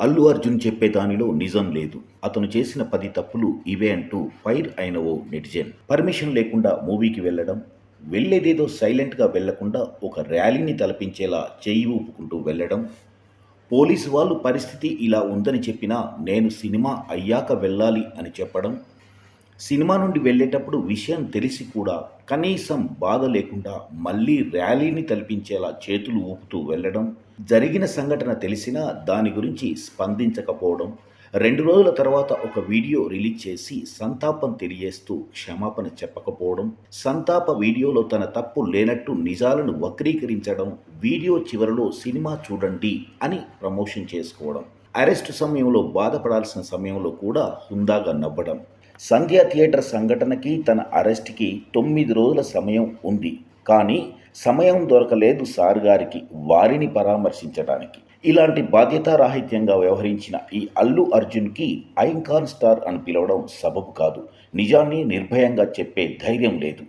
అల్లు అర్జున్ చెప్పే దానిలో నిజం లేదు. అతను చేసిన పది తప్పులు ఇవే అంటూ ఫైర్ అయిన ఓ నెటిజన్. పర్మిషన్ లేకుండా మూవీకి వెళ్ళడం వెళ్ళేదేదో సైలెంట్గా వెళ్ళకుండా ఒక ర్యాలీని తలపించేలా చేయి ఊపుకుంటూ వెళ్ళడం పోలీసు వాళ్ళు పరిస్థితి ఇలా ఉందని చెప్పినా నేను సినిమా అయ్యాక వెళ్ళాలి అని చెప్పడం సినిమా నుండి వెళ్ళేటప్పుడు విషయం తెలిసి కూడా కనీసం బాధ లేకుండా మళ్ళీ ర్యాలీని తలపించేలా చేతులు ఊపుతూ వెళ్ళడం జరిగిన సంఘటన తెలిసినా దాని గురించి స్పందించకపోవడం రెండు రోజుల తర్వాత ఒక వీడియో రిలీజ్ చేసి సంతాపం తెలియజేస్తూ క్షమాపణ చెప్పకపోవడం సంతాప వీడియోలో తన తప్పు లేనట్టు నిజాలను వక్రీకరించడం వీడియో చివరలో సినిమా చూడండి అని ప్రమోషన్ చేసుకోవడం అరెస్టు సమయంలో బాధపడాల్సిన సమయంలో కూడా హుందాగా నవ్వడం. సంధ్యా థియేటర్ సంఘటనకి తన అరెస్ట్కి తొమ్మిది రోజుల సమయం ఉంది. కానీ సమయం దొరకలేదు సార్ గారికి వారిని పరామర్శించడానికి ఇలాంటి బాధ్యతారాహిత్యంగా వ్యవహరించిన ఈ అల్లు అర్జున్కి ఐకాన్ స్టార్ అని పిలవడం సబబు కాదు. నిజాన్ని నిర్భయంగా చెప్పే ధైర్యం లేదు.